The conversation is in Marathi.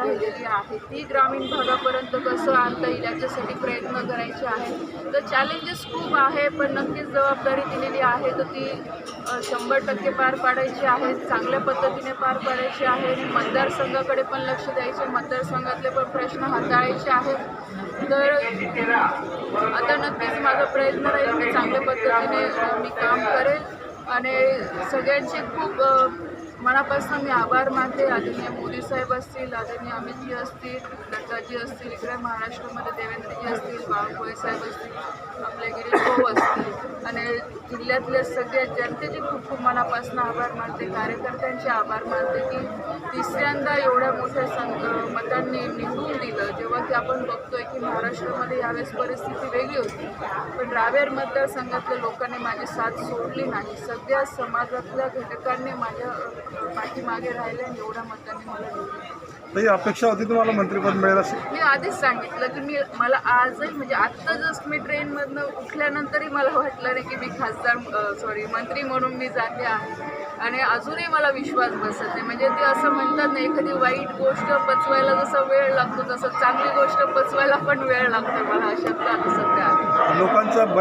राहिलेली आहे. ती ग्रामीण भागापर्यंत कसं आणता येईल याच्यासाठी प्रयत्न करायचे आहे तर चॅलेंजेस खूप आहे पण नक्कीच जबाबदारी दिलेली आहे. तर ती शंभर टक्के पार पाडायची आहे. चांगल्या पद्धतीने पार पाडायची आहे. मतदारसंघाकडे पण लक्ष द्यायचे. मतदारसंघातले पण प्रश्न हाताळायचे आहेत. तर आता नक्कीच माझा प्रयत्न राहील मी चांगल्या पद्धतीने मी काम करेल. आणि सगळ्यांचे खूप मनापासून मी आभार मानते. आदरणीय मोदी साहेब असतील आदरणीय अमितजी असतील नड्डाजी असतील इकडे महाराष्ट्रामध्ये देवेंद्रजी असतील बावनकुळे साहेब असतील आपले गिरीश भाऊ असतील आणि जिल्ह्यातले सगळे जनतेचे खूप खूप मनापासून आभार मानते. कार्यकर्त्यांचे आभार मानते की तिसऱ्यांदा एवढ्या मोठ्या संघ मतांनी निवडून की आपण बघतोय की महाराष्ट्रामध्ये यावेळेस परिस्थिती वेगळी होती. पण रावेर मतदारसंघातल्या लोकांनी माझी साथ सोडली नाही. सगळ्या समाजातल्या घटकांनी माझ्या पाठीमागे राहिले आणि एवढ्या मतांनी मला अपेक्षा होती तुम्हाला मंत्रिपद मिळेल अशी? मी आधीच सांगितलं की मी मला आजही म्हणजे आत्ता जस्ट मी ट्रेनमधनं उठल्यानंतरही मला वाटलं नाही की मी खासदार सॉरी मंत्री म्हणून मी जाते आहे. आणि अजूनही मला विश्वास बसत नाही. म्हणजे ते असं म्हणतात ना एखादी वाईट गोष्ट पचवायला जसं वेळ लागतो तसं चांगली गोष्ट पचवायला पण वेळ लागतो मला अशातलं सध्या लोकांचं